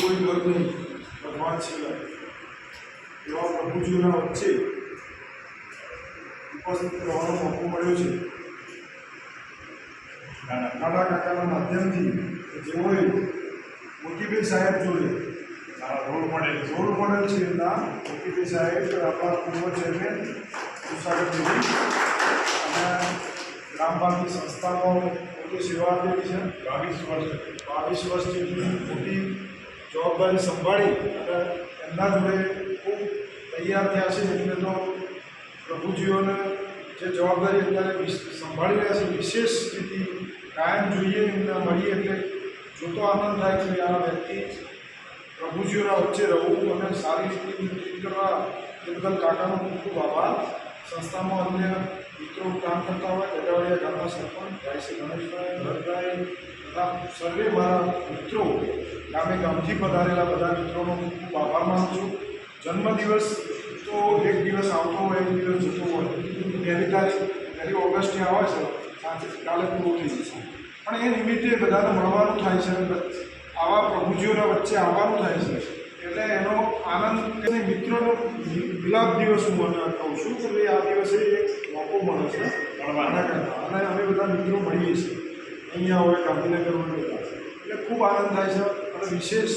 કોઈ ઘર નહીં. ભગવાન સિવાય એવા પ્રભુજીઓના વચ્ચે ઉપસ્થિત રહેવાનો મોકો મળ્યો છે. નાના કાકાના માધ્યમથી જેઓએ મોતીભાઈ સાહેબ જોડે રોલ મોડેલ રોલ મોડેલ છે એમના મોતીભાઈ સાહેબ, આપણા પૂર્વ ચેરમેન સુસાગરજી અને ગ્રામભાગની સંસ્થાઓ મોટી સેવા આપેલી છે. બાવીસ વર્ષ બાવીસ વર્ષ મોટી જવાબદારી સંભાળી, અને એમના જોડે ખૂબ તૈયાર થયા છે, એટલે તો પ્રભુજીઓને જે જવાબદારી અત્યારે સંભાળી રહ્યા છે, વિશેષ સ્થિતિ કાયમ જોઈએ, એમને મળીએ એટલે જોતો આનંદ થાય છે આ વ્યક્તિ પ્રભુજીઓના વચ્ચે રહેવું અને સારી સ્થિતિ કરવા એ કાકાનો ખૂબ ખૂબ આભાર. સંસ્થામાં અન્ય મિત્રો કામ કરતા હોય ગઢાવડિયા ગામના સરપંચ ભાઈ શ્રી ગણેશભાઈ ભરતભાઈ તથા સર્વે મારા મિત્રો ગામે ગામથી પધારેલા બધા મિત્રોનો હું ખૂબ આભાર માનું છું. જન્મદિવસ તો એક દિવસ આવતો હોય, એક દિવસ જતો હોય. પહેલી તારીખ, પહેલી ઓગસ્ટે આવે છે, સાંજે કાલે પૂરું થઈ જશે. પણ એ નિમિત્તે બધાને મળવાનું થાય છે, આવા પ્રભુજીઓના વચ્ચે આવવાનું થાય છે. આનંદ અને મિત્રોનો ગુલાબ દિવસ હું મને કહું છું. કે આ દિવસે એક મોકો મળે છે ભણવાના કરતાં. અને અમે બધા મિત્રો મળીએ છીએ. અહીંયા હોય ગાંધીનગર હોય બધા એટલે ખૂબ આનંદ થાય છે. અને વિશેષ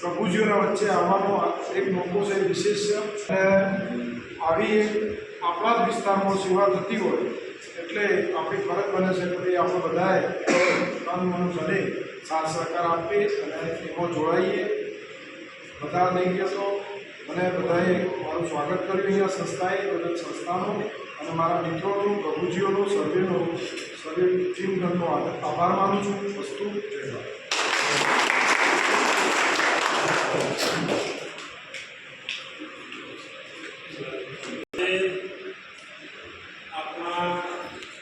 પ્રભુજીઓના વચ્ચે આવવાનો એક મોકો છે વિશેષ છે. અને આવી એક આપણા જ વિસ્તારમાં સેવા થતી હોય, એટલે આપણી ફરજ બને છે કે ભાઈ આપણે બધાએ તન મન બને સાથ સહકાર આપીએ અને એમાં જોડાઈએ. બધા તો મને બધાએ મારું સ્વાગત કર્યું અહીંયા સંસ્થાએ, બધા સંસ્થાનું અને મારા મિત્રોનું, પ્રભુજીઓનું સર્વેનું સર્વે ટીમગણનો આભાર માનું છું વસ્તુ જય.